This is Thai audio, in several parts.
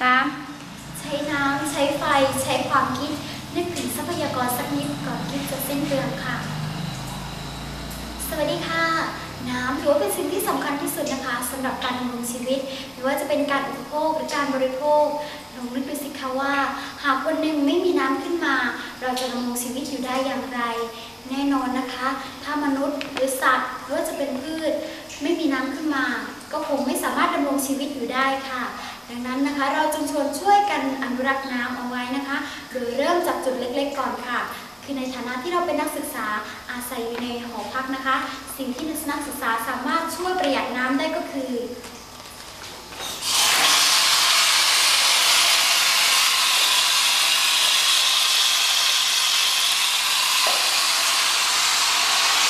สามใช้น้ำใช้ไฟใช้ความคิด นึกถึงทรัพยากรสักนิดก่อนที่จะสิ้นเปลืองค่ะ สวัสดีค่ะ น้ำถือว่าเป็นสิ่งที่สำคัญที่สุดนะคะสำหรับการดำรงชีวิตไม่ว่าจะเป็นการอุปโภคหรือการบริโภคลองนึกดูสิคะว่า หากวันหนึ่งไม่มีน้ำขึ้นมา เราจะดำรงชีวิตอยู่ได้อย่างไร แน่นอนนะคะ ถ้ามนุษย์หรือสัตว์หรือว่าจะเป็นพืช ไม่มีน้ำขึ้นมา ก็คงไม่สามารถดำรงชีวิตอยู่ได้ค่ะ นะคะเราจึงชวนช่วยกันอนุรักษ์น้ำเอาไว้นะคะ โดยเริ่มจากจุดเล็กๆก่อนค่ะ คือในฐานะที่เราเป็นนักศึกษาอาศัยอยู่ในหอพักนะคะ สิ่งที่นักศึกษาสามารถช่วยประหยัดน้ำได้ก็คือ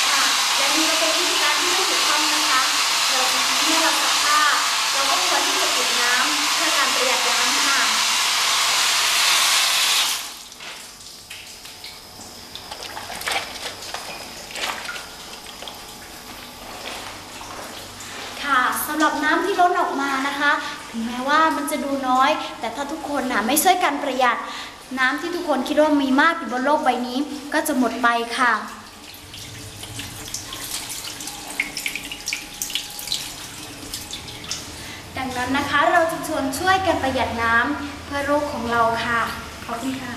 ค่ะและนี่ก็เป็นวิธีการที่ไม่ถูกต้องนะคะ เราเมื่อเราซักผ้าเราก็ควรที่จะปิดน้ำเพื่อการประหยัดน้ำค่ะ ค่ะสำหรับน้ำที่ล้นออกมานะคะ ถึงแม้ว่ามันจะดูน้อย แต่ถ้าทุกคนนะไม่ช่วยกันประหยัด น้ำที่ทุกคนคิดว่ามีมากอยู่บนโลกใบนี้ ก็จะหมดไปค่ะดังนั้นนะคะเราจะชวนช่วยกันประหยัดน้ำเพื่อโลกของเราค่ะ ขอบคุณค่ะ